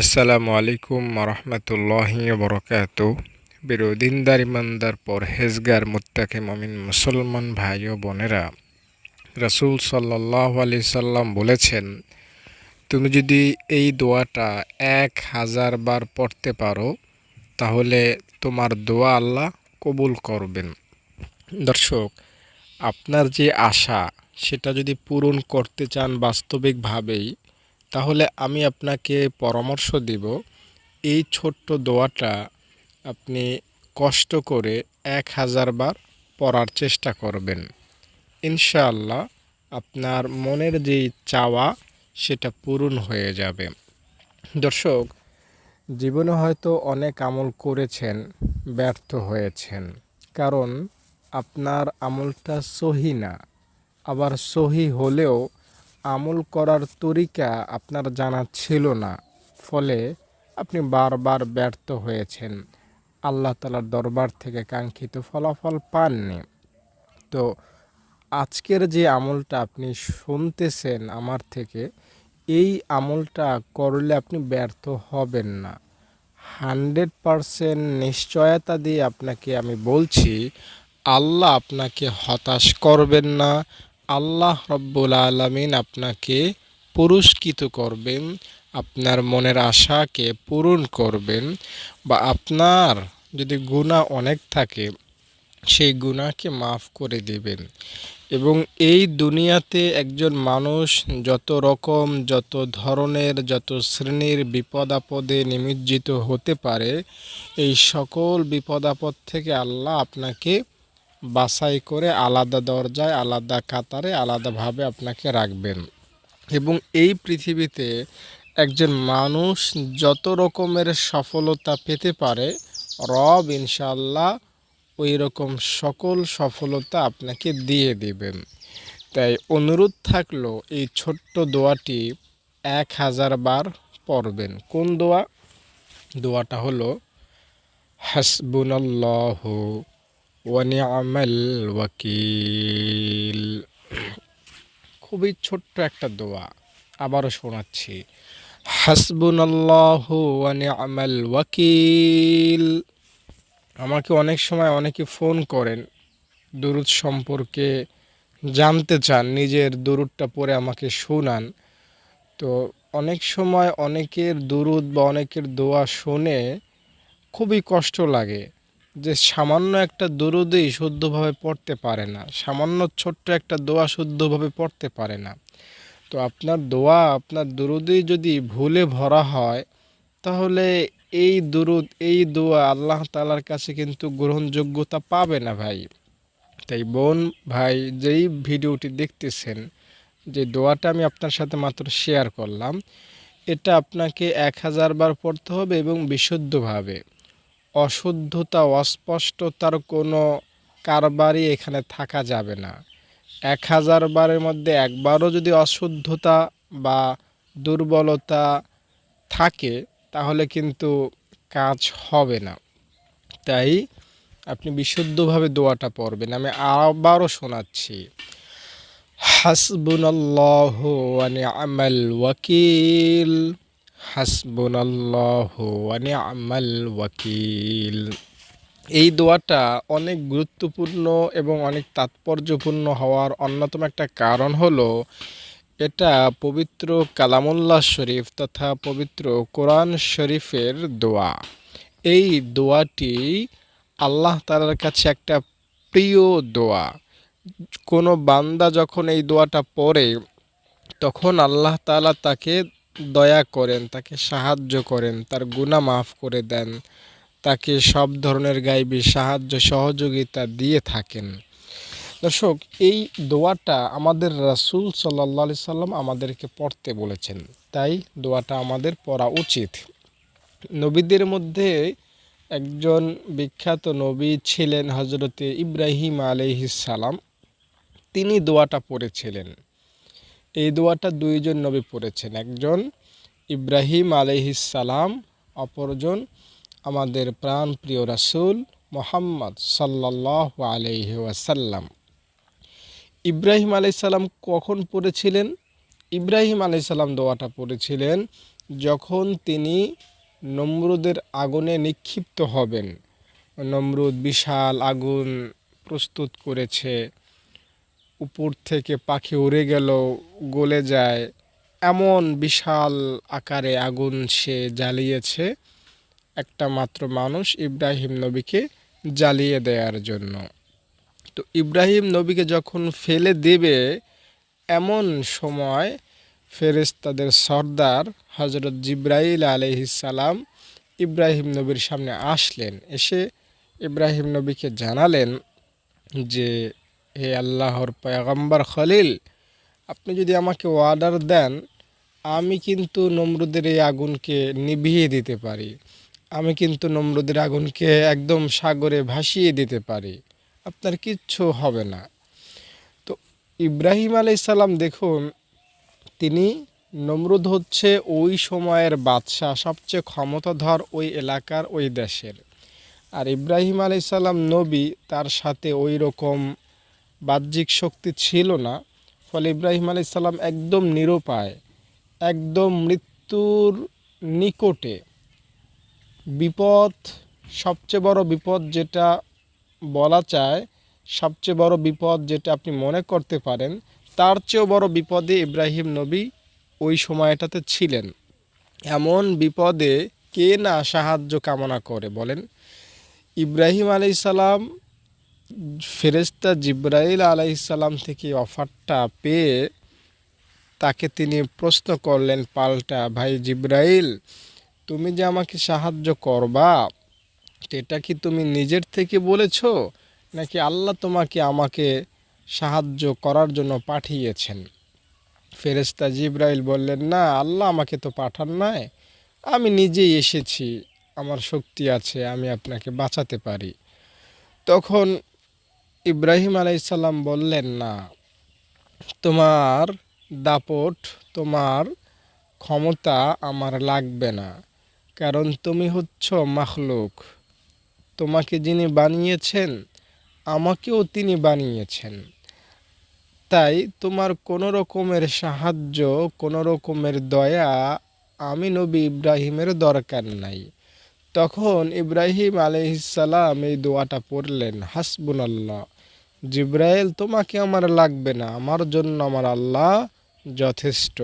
আসসালামু আলাইকুম রহমতুল্লাহি বরকাত বিরোধিনদার ইমানদার, পরহেজগার, মুত্তাকে মমিন, মুসলমান ভাই ও বোনেরা, রসুল সাল্লাহ আলি সাল্লাম বলেছেন, তুমি যদি এই দোয়াটা এক হাজার বার পড়তে পারো, তাহলে তোমার দোয়া আল্লাহ কবুল করবেন। দর্শক, আপনার যে আশা, সেটা যদি পূরণ করতে চান বাস্তবিকভাবেই তাহলে আমি আপনাকে পরামর্শ দিব, এই ছোট্ট দোয়াটা আপনি কষ্ট করে এক হাজার বার পড়ার চেষ্টা করবেন। ইনশাআল্লাহ আপনার মনের যে চাওয়া সেটা পূরণ হয়ে যাবে। দর্শক, জীবনে হয়তো অনেক আমল করেছেন, ব্যর্থ হয়েছেন, কারণ আপনার আমলটা সহি না। আবার সহি হলেও আমল করার তরিকা আপনার জানা ছিল না, ফলে আপনি বারবার ব্যর্থ হয়েছেন। আল্লাহ তালার দরবার থেকে কাঙ্ক্ষিত ফলাফল পাননি। তো আজকের যে আমলটা আপনি শুনতেছেন আমার থেকে, এই আমলটা করলে আপনি ব্যর্থ হবেন না। হান্ড্রেড পারসেন্ট নিশ্চয়তা দিয়ে আপনাকে আমি বলছি, আল্লাহ আপনাকে হতাশ করবেন না আল্লাহ রব্বুল আলমিন আপনাকে পুরস্কৃত করবেন, আপনার মনের আশাকে পূরণ করবেন বা আপনার যদি গুণা অনেক থাকে, সেই গুণাকে মাফ করে দেবেন। এবং এই দুনিয়াতে একজন মানুষ যত রকম, যত ধরনের, যত শ্রেণির বিপদ আপদে নিমজ্জিত হতে পারে, এই সকল বিপদ আপদ থেকে আল্লাহ আপনাকে বাছাই করে আলাদা দরজায়, আলাদা কাতারে, আলাদাভাবে আপনাকে রাখবেন। এবং এই পৃথিবীতে একজন মানুষ যত রকমের সফলতা পেতে পারে, রব ইনশাল্লাহ ওই রকম সকল সফলতা আপনাকে দিয়ে দেবেন। তাই অনুরোধ থাকল এই ছোট্ট দোয়াটি এক হাজার বার পড়বেন। কোন দোয়া? দোয়াটা হলো, হাসবুনাল্লাহ ওয়ানিয়ামাল ওয়াকিল। খুবই ছোট্ট একটা দোয়া আবারও শোনাচ্ছি। হাসবুন আল্লাহ ওয়ানিয়ামাল ওয়াকিল। আমাকে অনেক সময় অনেকে ফোন করেন দুরুদ সম্পর্কে জানতে চান, নিজের দুরুদটা পরে আমাকে শোনান। তো অনেক সময় অনেকের দুরুদ বা অনেকের দোয়া শুনে খুবই কষ্ট লাগে। যে সামান্য একটা দরুদেই শুদ্ধভাবে পড়তে পারে না, সামান্য ছোট্ট একটা দোয়া শুদ্ধভাবে পড়তে পারে না। তো আপনার দোয়া, আপনার দরুদেই যদি ভুলে ভরা হয়, তাহলে এই দুরুদ, এই দোয়া আল্লাহ তালার কাছে কিন্তু গ্রহণযোগ্যতা পাবে না ভাই। তাই বোন, ভাই, যেই ভিডিওটি দেখতেছেন, যে দোয়াটা আমি আপনার সাথে মাত্র শেয়ার করলাম, এটা আপনাকে এক হাজার বার পড়তে হবে এবং বিশুদ্ধভাবে। অশুদ্ধতা, অস্পষ্টতার কোনো কারবারই এখানে থাকা যাবে না। এক হাজার বারের মধ্যে একবারও যদি অশুদ্ধতা বা দুর্বলতা থাকে, তাহলে কিন্তু কাজ হবে না। তাই আপনি বিশুদ্ধভাবে দোয়াটা পড়বেন। আমি আবারও শোনাচ্ছি। হাসবুনাল্লাহ ওয়াকিল। হাসবুনাল্লাহ ওয়াকিল। এই দোয়াটা অনেক গুরুত্বপূর্ণ এবং অনেক তাৎপর্যপূর্ণ হওয়ার অন্যতম একটা কারণ হলো, এটা পবিত্র কালামুল্লাহ শরীফ তথা পবিত্র কোরআন শরীফের দোয়া। এই দোয়াটি আল্লাহ তালার কাছে একটা প্রিয় দোয়া। কোনো বান্দা যখন এই দোয়াটা পড়ে, তখন আল্লাহ তালা তাকে দয়া করেন, তাকে সাহায্য করেন, তার গুণা মাফ করে দেন, তাকে সব ধরনের গাইবি সাহায্য সহযোগিতা দিয়ে থাকেন। দর্শক, এই দোয়াটা আমাদের রাসুল সাল্লা সাল্লাম আমাদেরকে পড়তে বলেছেন। তাই দোয়াটা আমাদের পড়া উচিত। নবীদের মধ্যে একজন বিখ্যাত নবী ছিলেন হজরতে ইব্রাহিম আলহিসাল্লাম তিনি দোয়াটা পড়েছিলেন। এই দোয়াটা দুইজন নবী পড়েছেন। একজন ইব্রাহিম আলহিসাল্লাম অপরজন আমাদের প্রাণ প্রিয় রাসুল মোহাম্মদ সাল্লাহ আলহি ওয়াসাল্লাম। ইব্রাহিম আলাইসাল্লাম কখন পড়েছিলেন? ইব্রাহিম আলাইসাল্লাম দোয়াটা পড়েছিলেন যখন তিনি নমরুদের আগুনে নিক্ষিপ্ত হবেন। নমরুদ বিশাল আগুন প্রস্তুত করেছে। উপর থেকে পাখি উড়ে গেল, গলে যায়। এমন বিশাল আকারে আগুন সে জ্বালিয়েছে, একটা মাত্র মানুষ ইব্রাহিম নবীকে জ্বালিয়ে দেওয়ার জন্য। তো ইব্রাহিম নবীকে যখন ফেলে দেবে, এমন সময় ফেরেশতাদের সর্দার হজরত জিব্রাইল আলহিসাল্লাম ইব্রাহিম নবীর সামনে আসলেন। এসে ইব্রাহিম নবীকে জানালেন যে হে আল্লাহর পয়গম্বর খলিল, আপনি যদি আমাকে অর্ডার দেন, আমি কিন্তু নমরুদের এই আগুনকে নিভিয়ে দিতে পারি। আমি কিন্তু নমরুদের আগুনকে একদম সাগরে ভাসিয়ে দিতে পারি। আপনার কিচ্ছু হবে না। তো ইব্রাহিম আলাইসাল্লাম দেখুন, তিনি নমরুদ হচ্ছে ওই সময়ের বাদশাহ, সবচেয়ে ক্ষমতাধর ওই এলাকার, ওই দেশের। আর ইব্রাহিম আলাইসাল্লাম নবী, তার সাথে ওই রকম বাহ্যিক শক্তি ছিল না, ফলে ইব্রাহিম আলাইসাল্লাম একদম নিরুপায়, একদম মৃত্যুর নিকটে। বিপদ, সবচেয়ে বড় বিপদ যেটা বলা চায়, সবচেয়ে বড় বিপদ যেটা আপনি মনে করতে পারেন, তার চেয়েও বড় বিপদে ইব্রাহিম নবী ওই সময়টাতে ছিলেন। এমন বিপদে কে না সাহায্য কামনা করে বলেন? ইব্রাহিম আলাইসাল্লাম ফেরেস্তা জিব্রাইল আলাইসাল্লাম থেকে অফারটা পেয়ে তাকে তিনি প্রশ্ন করলেন, পাল্টা, ভাই জিব্রাইল, তুমি যে আমাকে সাহায্য করবা এটা কি তুমি নিজের থেকে বলেছ? নাকি আল্লাহ তোমাকে আমাকে সাহায্য করার জন্য পাঠিয়েছেন? ফেরেস্তা জিব্রাইল বললেন, না, আল্লাহ আমাকে তো পাঠান নাই। আমি নিজেই এসেছি, আমার শক্তি আছে, আমি আপনাকে বাঁচাতে পারি। তখন ইব্রাহিম আলাইসাল্লাম বললেন, না, তোমার দাপট, তোমার ক্ষমতা আমার লাগবে না, কারণ তুমি হচ্ছ মাখলুক। তোমাকে যিনি বানিয়েছেন, আমাকেও তিনি বানিয়েছেন। তাই তোমার কোনো রকমের সাহায্য, কোনো রকমের দয়া আমি নবী ইব্রাহিমের দরকার নাই। তখন ইব্রাহিম আলহিসাল্লাম এই দোয়াটা পড়লেন হাসবুন আল্লাহ জিব্রাইল, তোমাকে আমার লাগবে না। আমার জন্য আমার আল্লাহ যথেষ্ট।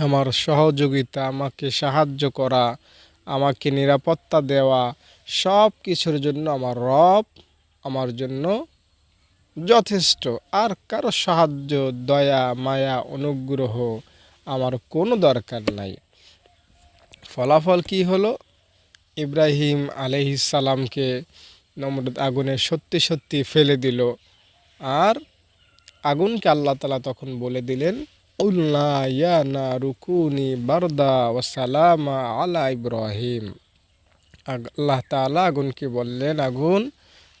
আমার সহযোগিতা, আমাকে সাহায্য করা, আমাকে নিরাপত্তা দেওয়া সব কিছুর জন্য আমার রব আমার জন্য যথেষ্ট। আর কারও সাহায্য, দয়া, মায়া, অনুগ্রহ আমার কোনো দরকার নাই। ফলাফল কি হলো? ইব্রাহিম আলহিসাল্লামকে নমরুদ আগুনে সত্যি সত্যি ফেলে দিল। আর আগুনকে আল্লাহ তালা তখন বলে দিলেন, উল্লা ইয়া না রুকুনি বারদা ও সালামা আলা ইব্রাহিম। আল্লাহ তালা আগুনকে বললেন, আগুন,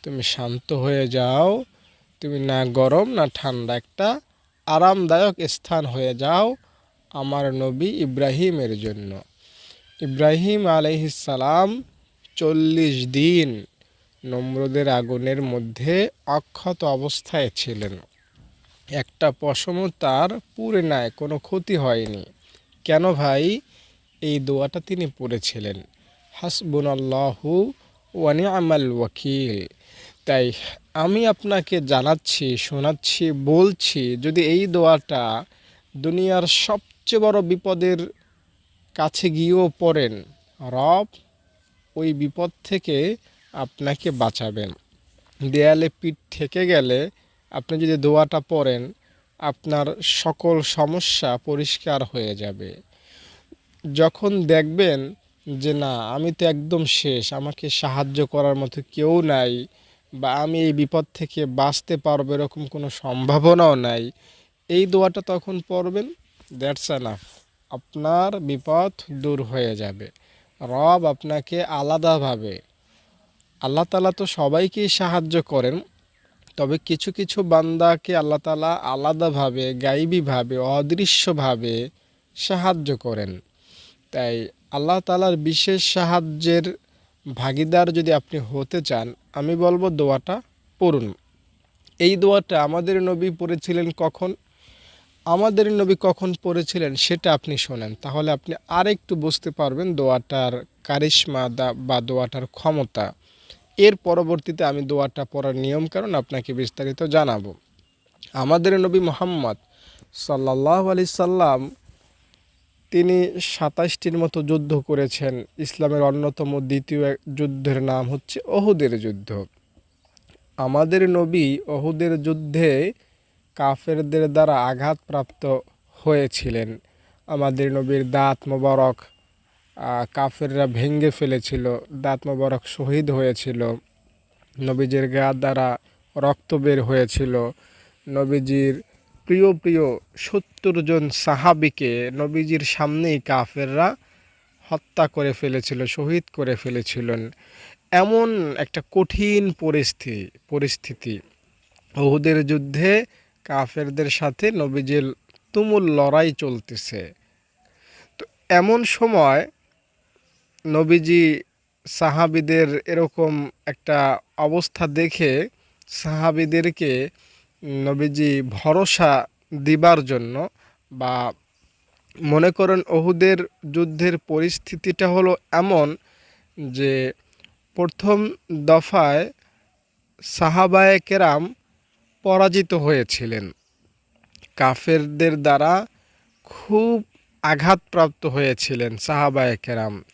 তুমি শান্ত হয়ে যাও, তুমি না গরম না ঠান্ডা, একটা আরামদায়ক স্থান হয়ে যাও আমার নবী ইব্রাহিমের জন্য। ইব্রাহিম আলহিসাল্লাম চল্লিশ দিন নম্রদের আগুনের মধ্যে অক্ষত অবস্থায় ছিলেন। একটা পশমও তার পুরে নাই, কোনো ক্ষতি হয়নি। কেন ভাই? এই দোয়াটা তিনি পড়েছিলেন। হাসবুন আল্লাহু ওয়ানি আমাল ওয়াকিল। তাই আমি আপনাকে জানাচ্ছি, শোনাচ্ছি, বলছি, যদি এই দোয়াটা দুনিয়ার সবচেয়ে বড় বিপদের কাছে গিয়েও পড়েন, রব ওই বিপদ থেকে আপনাকে বাঁচাবেন। দেয়ালে পিঠ থেকে গেলে আপনি যদি দোয়াটা পড়েন, আপনার সকল সমস্যা পরিষ্কার হয়ে যাবে। যখন দেখবেন যে, না, আমি তো একদম শেষ, আমাকে সাহায্য করার মতো কেউ নাই বা আমি এই বিপদ থেকে বাঁচতে পারব এরকম কোনো সম্ভাবনাও নাই, এই দোয়াটা তখন পড়বেন, দ্যাটস এনাফ। আপনার বিপদ দূর হয়ে যাবে। রব আপনাকে আলাদাভাবে আল্লাহ তালা তো সবাইকেই সাহায্য করেন, তবে কিছু কিছু বান্দাকে আল্লাহ তালা আলাদাভাবে, গাইবীভাবে, অদৃশ্যভাবে সাহায্য করেন। তাই আল্লাহ তালার বিশেষ সাহায্যের ভাগিদার যদি আপনি হতে চান, আমি বলব দোয়াটা পড়ুন। এই দোয়াটা আমাদের নবী পড়েছিলেন কখন? আমাদের নবী কখন পড়েছিলেন সেটা আপনি শোনেন, তাহলে আপনি আরেকটু বুঝতে পারবেন দোয়াটার কারিশ্মা বা দোয়াটার ক্ষমতা। এর পরবর্তীতে আমি দোয়াটা পড়ার নিয়ম কারণ আপনাকে বিস্তারিত জানাব। আমাদের নবী মোহাম্মদ সাল্লাহ আলি সাল্লাম তিনি সাতাশটির মতো যুদ্ধ করেছেন। ইসলামের অন্যতম দ্বিতীয় যুদ্ধের নাম হচ্ছে অহুদের যুদ্ধ। আমাদের নবী অহুদের যুদ্ধে কাফেরদের দ্বারা আঘাতপ্রাপ্ত হয়েছিলেন। আমাদের নবীর দাঁত মোবারক কাফেররা ভেঙ্গে ফেলেছিল, দাঁত মোবারক শহীদ হয়েছিল, নবীজির গা দ্বারা রক্ত বের হয়েছিল। নবীজির প্রিয় প্রিয় সত্তর জন সাহাবিকে নবীজির সামনেই কাফেররা হত্যা করে ফেলেছিল, শহীদ করে ফেলেছিলেন। এমন একটা কঠিন পরিস্থিতি পরিস্থিতি। ওহুদের যুদ্ধে কাফেরদের সাথে নবীজির তুমুল লড়াই চলতেছে। তো এমন সময় নবীজি সাহাবিদের এরকম একটা অবস্থা দেখে সাহাবিদেরকে নবীজি ভরসা দিবার জন্য বা মনে করেন ওহুদের যুদ্ধের পরিস্থিতিটা হলো এমন যে প্রথম দফায় সাহাবায়ে কেরাম পরাজিত হয়েছিলেন। কাফেরদের দ্বারা খুব আঘাতপ্রাপ্ত হয়েছিলেন সাহাবায়ে কেরাম।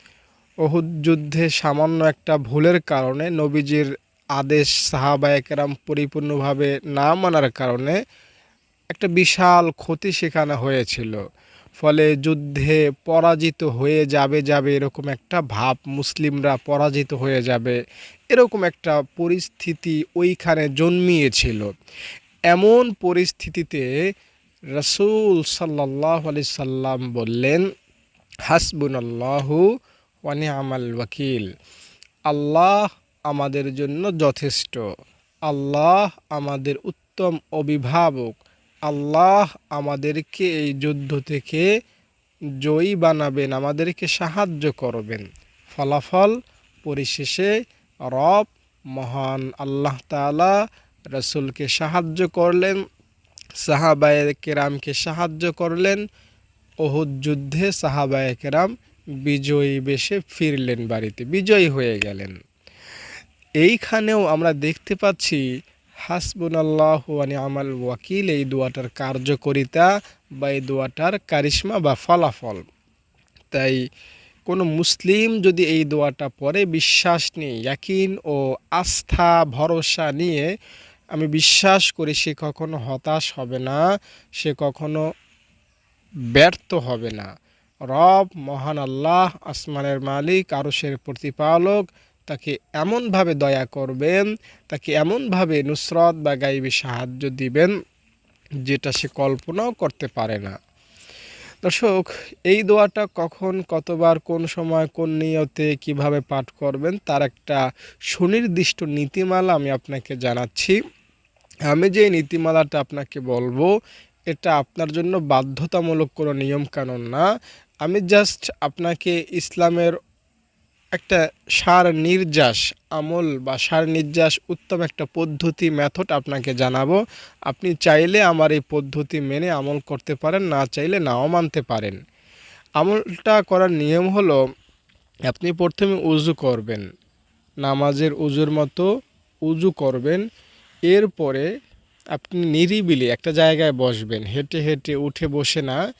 ওহুদ যুদ্ধে সামান্য একটা ভুলের কারণে নবীজির আদেশ সাহাবায়ে কেরাম পরিপূর্ণভাবে না মানার কারণে একটা বিশাল ক্ষতি সেখানে হয়েছিল। ফলে যুদ্ধে পরাজিত হয়ে যাবে যাবে এরকম একটা ভাব মুসলিমরা পরাজিত হয়ে যাবে, এরকম একটা পরিস্থিতি ওইখানে জন্মিয়েছিল। এমন পরিস্থিতিতে রসুল সাল্লাহ আলি সাল্লাম বললেন, হাসবুনাল্লাহু ওয়ানি আমাল ওয়াকিল। আল্লাহ আমাদের জন্য যথেষ্ট। আল্লাহ আমাদের উত্তম অভিভাবক। আল্লাহ আমাদেরকে এই যুদ্ধ থেকে জয়ী বানাবেন, আমাদেরকে সাহায্য করবেন। ফলাফল পরিশেষে রব মহান আল্লাহ তাআলা রসুলকে সাহায্য করলেন, সাহাবায়ে কেরামকে সাহায্য করলেন, ওহুদ যুদ্ধে সাহাবায়ে কেরাম বিজয়ী বেশে ফিরলেন বাড়িতে, বিজয়ী হয়ে গেলেন। এইখানেও আমরা দেখতে পাচ্ছি হাসবুন আল্লাহ আমাল ওয়াকিল, এই দোয়াটার কার্যকরিতা বা এই দোয়াটার কারিশ্মা বা ফলাফল। তাই কোনো মুসলিম যদি এই দোয়াটা পরে বিশ্বাস নিয়ে, ইয়াকিন ও আস্থা, ভরসা নিয়ে, আমি বিশ্বাস করি সে কখনো হতাশ হবে না, সে কখনো ব্যর্থ হবে না। রব, মহান আল্লাহ, আসমানের মালিক, আরশের প্রতিপালক, তাকে এমনভাবে দয়া করবেন, তাকে এমনভাবে নুসরত বা গাইবি সাহায্য দিবেন, যেটা সে কল্পনাও করতে পারে না। দর্শক, এই দোয়াটা কখন, কতবার, কোন সময়, কোন নিয়তে কীভাবে পাঠ করবেন, তার একটা সুনির্দিষ্ট নীতিমালা আমি আপনাকে জানাচ্ছি। আমি যে নীতিমালাটা আপনাকে বলব, এটা আপনার জন্য বাধ্যতামূলক কোনো নিয়মকানুন না। আমি জাস্ট আপনাকে ইসলামের একটা সার নির্যাস, আমল বা সার নির্যাস উত্তম একটা পদ্ধতি মেথড আপনাকে জানাব। আপনি চাইলে আমার এই পদ্ধতি মেনে আমল করতে পারেন, না চাইলে নাও মানতে পারেন। আমলটা করার নিয়ম হলো, আপনি প্রথমে উজু করবেন। নামাজের উজুর মতো উজু করবেন। এরপরে আপনি নিরিবিলি একটা জায়গায় বসবেন। হেঁটে হেঁটে উঠে বসে না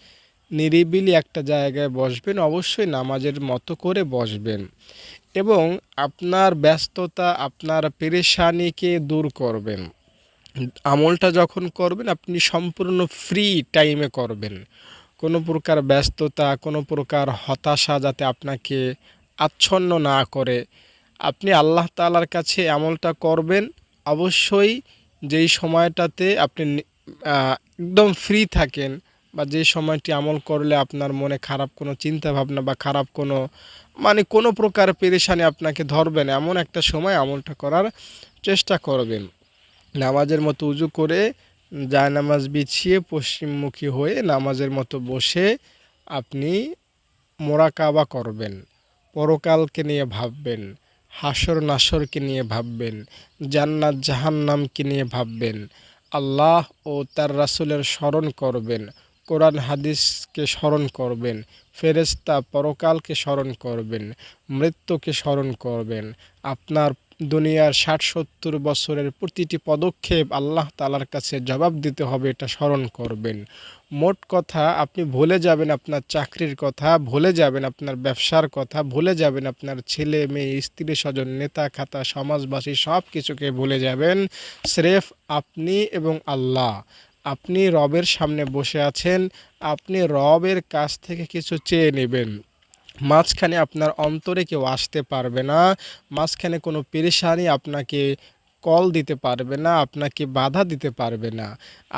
নিরিবিলি একটা জায়গায় বসবেন, অবশ্যই নামাজের মতো করে বসবেন। এবং আপনার ব্যস্ততা, আপনার পেরেশানিকে দূর করবেন। আমলটা যখন করবেন, আপনি সম্পূর্ণ ফ্রি টাইমে করবেন। কোনো প্রকার ব্যস্ততা, কোনো প্রকার হতাশা যাতে আপনাকে আচ্ছন্ন না করে। আপনি আল্লাহ তালার কাছে আমলটা করবেন, অবশ্যই যেই সময়টাতে আপনি একদম ফ্রি থাকেন বা যে সময়টি আমল করলে আপনার মনে খারাপ কোনো চিন্তা ভাবনা বা খারাপ কোনো মানে কোনো প্রকার পেরেশানি আপনাকে ধরবে না, এমন একটা সময় আমলটা করার চেষ্টা করবেন। নামাজের মতো উজু করে যায় নামাজ বিছিয়ে পশ্চিমমুখী হয়ে নামাজের মতো বসে আপনি মোরাকাবা করবেন। পরকালকে নিয়ে ভাববেন, হাসর নাসরকে নিয়ে ভাববেন, জান্নাত জাহান্নামকে নিয়ে ভাববেন, আল্লাহ ও তার রাসুলের স্মরণ করবেন। কোরআন হাদিসকে স্মরণ করবেন ফেরেস্তা পরকালকে স্মরণ করবেন, মৃত্যুকে স্মরণ করবেন। আপনার দুনিয়ার ষাট সত্তর বছরের প্রতিটি পদক্ষেপ আল্লাহ তালার কাছে জবাব দিতে হবে, এটা স্মরণ করবেন। মোট কথা, আপনি ভুলে যাবেন আপনার চাকরির কথা, ভুলে যাবেন আপনার ব্যবসার কথা, ভুলে যাবেন আপনার ছেলে, মেয়ে, স্ত্রী, স্বজন, নেতা, খাতা, সমাজবাসী সব কিছুকে ভুলে যাবেন। স্রেফ আপনি এবং আল্লাহ। আপনি রবের সামনে বসে আছেন, আপনি রবের কাছ থেকে কিছু চেয়ে নেবেন। মাঝখানে আপনার অন্তরে কেউ আসতে পারবে না, মাঝখানে কোনো পেরেশানি আপনাকে কল দিতে পারবে না, আপনাকে বাধা দিতে পারবে না।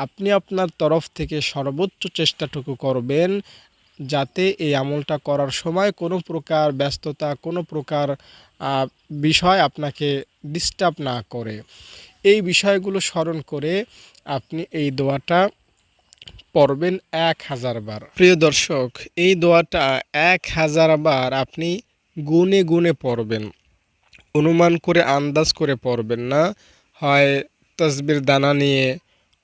আপনি আপনার তরফ থেকে সর্বোচ্চ চেষ্টাটুকু করবেন যাতে এই আমলটা করার সময় কোনো প্রকার ব্যস্ততা, কোনো প্রকার বিষয় আপনাকে ডিস্টার্ব না করে। এই বিষয়গুলো স্মরণ করে আপনি এই দোয়াটা পড়বেন এক হাজার বার। প্রিয় দর্শক, এই দোয়াটা এক হাজার বার আপনি গুনে গুনে পড়বেন। অনুমান করে, আন্দাজ করে পড়বেন না। হয় তসবির দানা নিয়ে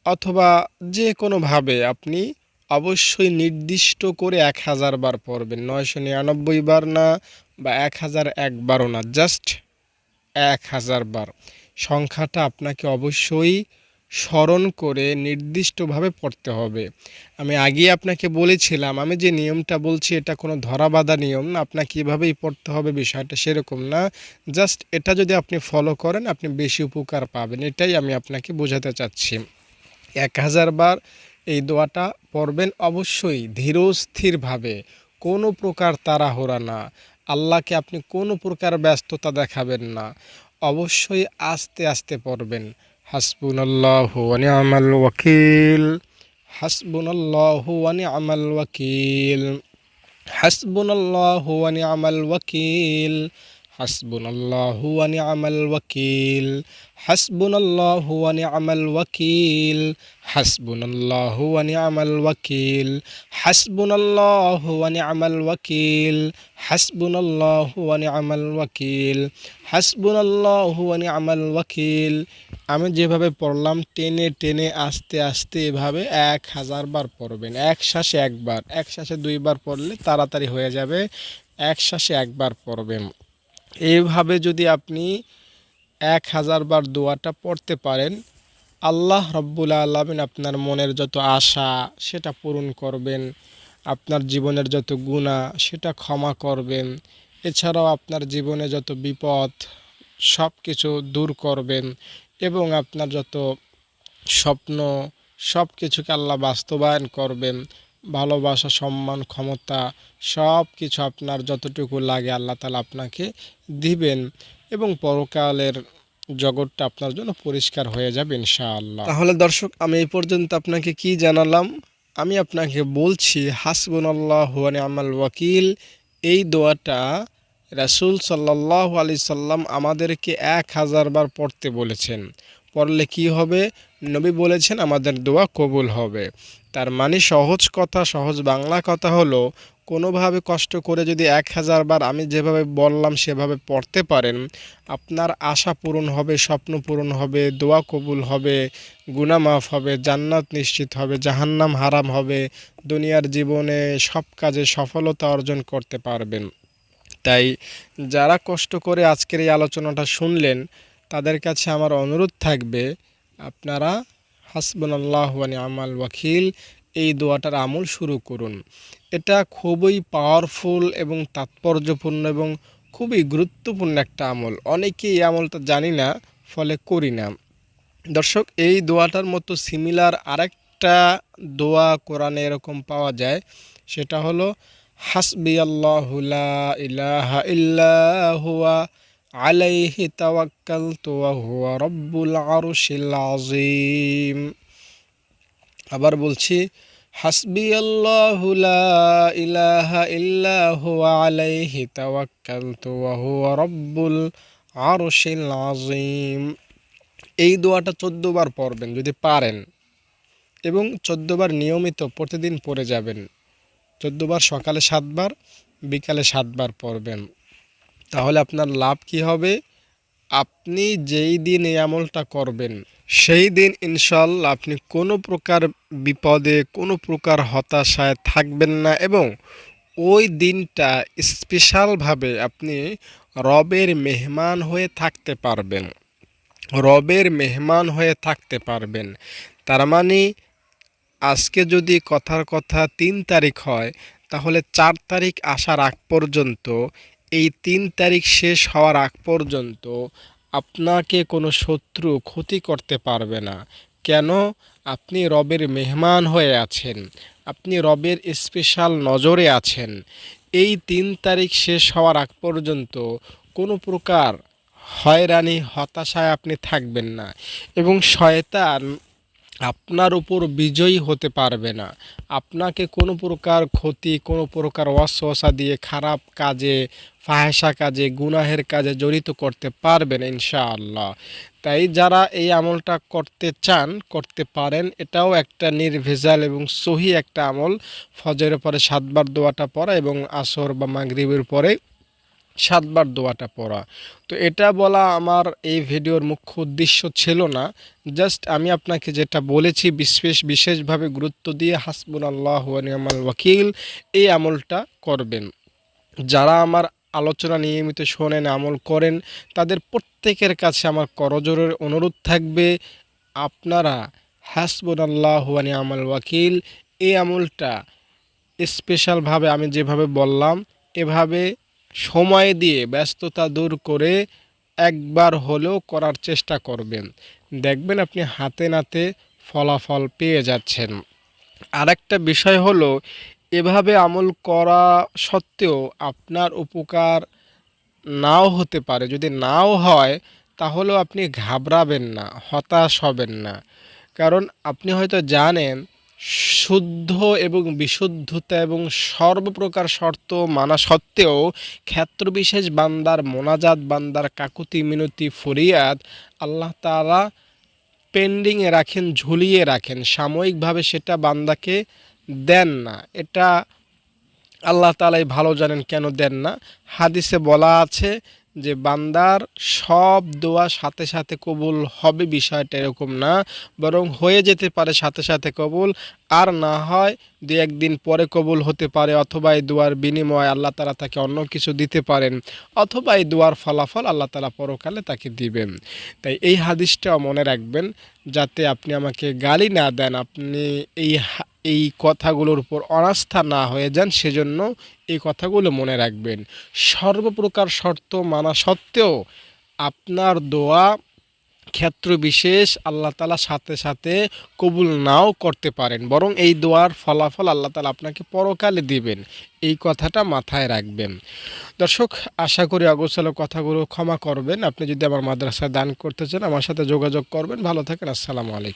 অথবা যে কোনোভাবে আপনি অবশ্যই নির্দিষ্ট করে এক হাজার বার পড়বেন। নয়শো নিরানব্বই বার না বা এক হাজার একবারও না, জাস্ট এক হাজার বার। সংখ্যাটা আপনাকে অবশ্যই স্মরণ করে নির্দিষ্টভাবে পড়তে হবে। আমি আগেই আপনাকে বলেছিলাম, আমি যে নিয়মটা বলছি এটা কোনো ধরাবাধা নিয়ম আপনাকে এভাবেই পড়তে হবে, বিষয়টা সেরকম না। জাস্ট এটা যদি আপনি ফলো করেন, আপনি বেশি উপকার পাবেন, এটাই আমি আপনাকে বোঝাতে চাচ্ছি। এক হাজার বার এই দোয়াটা পড়বেন অবশ্যই ধীরস্থিরভাবে, কোনো প্রকার তাড়াহুড়া না। আল্লাহকে আপনি কোনো প্রকার ব্যস্ততা দেখাবেন না। অবশ্যই আস্তে আস্তে পড়বেন। হাসবুনাল্লাহ নি'মাল ওয়াকিল। হাসবুনাল্লাহ নি'মাল ওয়াকিল। হাসবুনাল্লাহ নি'মাল ওয়াকিল। হাসবুনাল্লাহ নি'মাল ওয়াকিল, হাসবুনাল্লাহ নি'মাল ওয়াকিল, হাসবুনাল্লাহ নি'মাল ওয়াকিল, হাসবুনাল্লাহ নি'মাল ওয়াকিল, হাসবুনাল্লাহ নি'মাল ওয়াকিল, হাসবুনাল্লাহ নি'মাল ওয়াকিল। আমি যেভাবে পড়লাম, টেনে টেনে, আস্তে আস্তে এভাবে এক হাজার বার পড়বেন। এক শ্বাসে একবার, এক শ্বাসে দুইবার পড়লে তাড়াতাড়ি হয়ে যাবে। এক শ্বাসে একবার পড়বেন। এইভাবে যদি আপনি এক হাজার বার দোয়াটা পড়তে পারেন, আল্লাহ রব্বুল আলমিন আপনার মনের যত আশা সেটা পূরণ করবেন, আপনার জীবনের যত গুণা সেটা ক্ষমা করবেন, এছাড়াও আপনার জীবনে যত বিপদ সব কিছু দূর করবেন এবং আপনার যত স্বপ্ন সব কিছুকে আল্লাহ বাস্তবায়ন করবেন ভালোবাসা, সম্মান, ক্ষমতা সব কিছু আপনার যতটুকু লাগে আল্লাহ তালা আপনাকে দিবেন এবং পরকালের জগৎটা আপনার জন্য পরিষ্কার হয়ে যাবে ইনশাআল্লাহ। তাহলে দর্শক, আমি এই পর্যন্ত আপনাকে কি জানালাম? আমি আপনাকে বলছি হাসবুন আল্লাহ আমাল ওয়াকিল, এই দোয়াটা রাসূল সাল্লাহ আলি সাল্লাম আমাদেরকে এক হাজার বার পড়তে বলেছেন। পড়লে কি হবে? নবী বলেছেন, আমাদের দোয়া কবুল হবে। তার মানে সহজ কথা, সহজ বাংলা কথা হলো, কোনোভাবে কষ্ট করে যদি এক হাজার বার আমি যেভাবে বললাম সেভাবে পড়তে পারেন, আপনার আশা পূরণ হবে, স্বপ্ন পূরণ হবে, দোয়া কবুল হবে গুনাহ মাফ হবে, জান্নাত নিশ্চিত হবে, জাহান্নাম হারাম হবে, দুনিয়ার জীবনে সব কাজে সফলতা অর্জন করতে পারবেন। তাই যারা কষ্ট করে আজকের এই আলোচনাটা শুনলেন, তাদের কাছে আমার অনুরোধ থাকবে, আপনারা হাসবুনাল্লাহ আমাল ওয়াকিল, এই দোয়াটার আমল শুরু করুন। এটা খুবই পাওয়ারফুল এবং তাৎপর্যপূর্ণ এবং খুবই গুরুত্বপূর্ণ একটা আমল। অনেকেই এই আমলটা জানি না, ফলে করি না। দর্শক, এই দোয়াটার মতো সিমিলার আরেকটা দোয়া কোরআনে এরকম পাওয়া যায়। সেটা হলো হাসবি আল্লাহ ইলাহা ইল্লাহুয়া عليه توكلت وهو رب العرش العظيم. আবার বলছি, হাসবি আল্লাহ ইলাহা ইল্লাহ আলাইহি তাওয়াক্কালতু ওয়া হুয়া রব্বুল আরশিল এই দোয়াটা 14 বার পড়বেন যদি পারেন এবং 14 বার নিয়মিত প্রতিদিন পড়ে যাবেন। 14 বার সকালে সাতবার বিকালে সাতবার পড়বেন। তাহলে আপনার লাভ কি হবে? আপনি যেই দিন এই আমলটা করবেন, সেই দিন ইনশাল্লাহ আপনি কোনো প্রকার বিপদে, কোনো প্রকার হতাশায় থাকবেন না এবং ওই দিনটা স্পেশালভাবে আপনি রবের মেহমান হয়ে থাকতে পারবেন। রবের মেহমান হয়ে থাকতে পারবেন। তার মানে আজকে যদি কথার কথা তিন তারিখ হয়, তাহলে চার তারিখ আসার আগ পর্যন্ত এই তিন তারিখ শেষ হওয়ার আগ পর্যন্ত আপনাকে কোনো শত্রু ক্ষতি করতে পারবে না। কেন? আপনি রবের মেহমান হয়ে আছেন। আপনি রবের স্পেশাল নজরে আছেন। এই তিন তারিখ শেষ হওয়ার আগ পর্যন্ত কোনো প্রকার হয়রানি, হতাশায় আপনি থাকবেন না। এবং শয়তান আপনার উপর বিজয়ী হতে পারবে না। আপনাকে কোনো প্রকার ক্ষতি, কোনো প্রকার অসহসা দিয়ে খারাপ কাজে ফাহেসা কাজে, গুনাহের কাজে জড়িত করতে পারবেন ইনশাআল্লাহ। তাই যারা এই আমলটা করতে চান, করতে পারেন, এটাও একটা নির্ভেজাল এবং সহি একটা আমল। ফজরের পরে সাতবার দোয়াটা পড়া এবং আসর বা মাগরিবের পরে সাতবার দোয়াটা পড়া। তো এটা বলা আমার এই ভিডিওর মুখ্য উদ্দেশ্য ছিল না। জাস্ট আমি আপনাকে যেটা বলেছি বিশেষ, বিশেষভাবে গুরুত্ব দিয়ে হাসবুল আল্লাহ নিয়ামাল ওয়াকিল এই আমলটা করবেন। যারা আমার আলোচনা নিয়মিত শোনেন, আমল করেন, তাদের প্রত্যেকের কাছে আমার করজোরের অনুরোধ থাকবে, আপনারা হাসবুল আল্লাহ নিয়ামাল ওয়াকিল এই আমলটা স্পেশালভাবে আমি যেভাবে বললাম, এভাবে সময় দিয়ে ব্যস্ততা দূর করে একবার হলেও করার চেষ্টা করবেন। দেখবেন আপনি হাতে নাতে ফলাফল পেয়ে যাচ্ছেন। আরেকটা বিষয় হলো, এভাবে আমল করা সত্ত্বেও আপনার উপকার নাও হতে পারে। যদি নাও হয়, তাহলেও আপনি ঘাবড়াবেন না, হতাশ হবেন না। কারণ আপনি হয়তো জানেন শুদ্ধ এবং বিশুদ্ধতা এবং সর্বপ্রকার শর্ত মানা সত্ত্বেও ক্ষেত্রবিশেষ বান্দার মোনাজাত, বান্দার কাকুতি, মিনতি, ফরিয়াদ আল্লাহ তাআলা পেন্ডিংয়ে রাখেন, ঝুলিয়ে রাখেন। সাময়িকভাবে সেটা বান্দাকে দেন না। এটা আল্লাহ তালাই ভালো জানেন কেন দেন না। হাদিসে বলা আছে যে বান্দার সব দোয়া সাথে সাথে কবুল হবে বিষয়টা এরকম না। বরং হয়ে যেতে পারে সাথে সাথে কবুল, আর না হয় দু একদিন পরে কবুল হতে পারে, অথবা এই দোয়ার বিনিময়ে আল্লাহ তালা তাকে অন্য কিছু দিতে পারেন, অথবা এই দোয়ার ফলাফল আল্লাহ তালা পরকালে তাকে দিবেন। তাই এই হাদিসটাও মনে রাখবেন, যাতে আপনি আমাকে গালি না দেন। আপনি এই এই কথাগুলোর উপর অনাস্থা না হয়ে যান, সেজন্য এই কথাগুলো মনে রাখবেন। সর্বপ্রকার শর্ত মানা সত্ত্বেও আপনার দোয়া ক্ষেত্র বিশেষ আল্লাহ তালা সাথে সাথে কবুল নাও করতে পারেন। বরং এই দোয়ার ফলাফল আল্লাহ তালা আপনাকে পরকালে দিবেন। এই কথাটা মাথায় রাখবেন। দর্শক, আশা করি অগোছালো কথাগুলো ক্ষমা করবেন। আপনি যদি আমার মাদ্রাসায় দান করতে চান, আমার সাথে যোগাযোগ করবেন। ভালো থাকেন। আসসালামু আলাইকুম।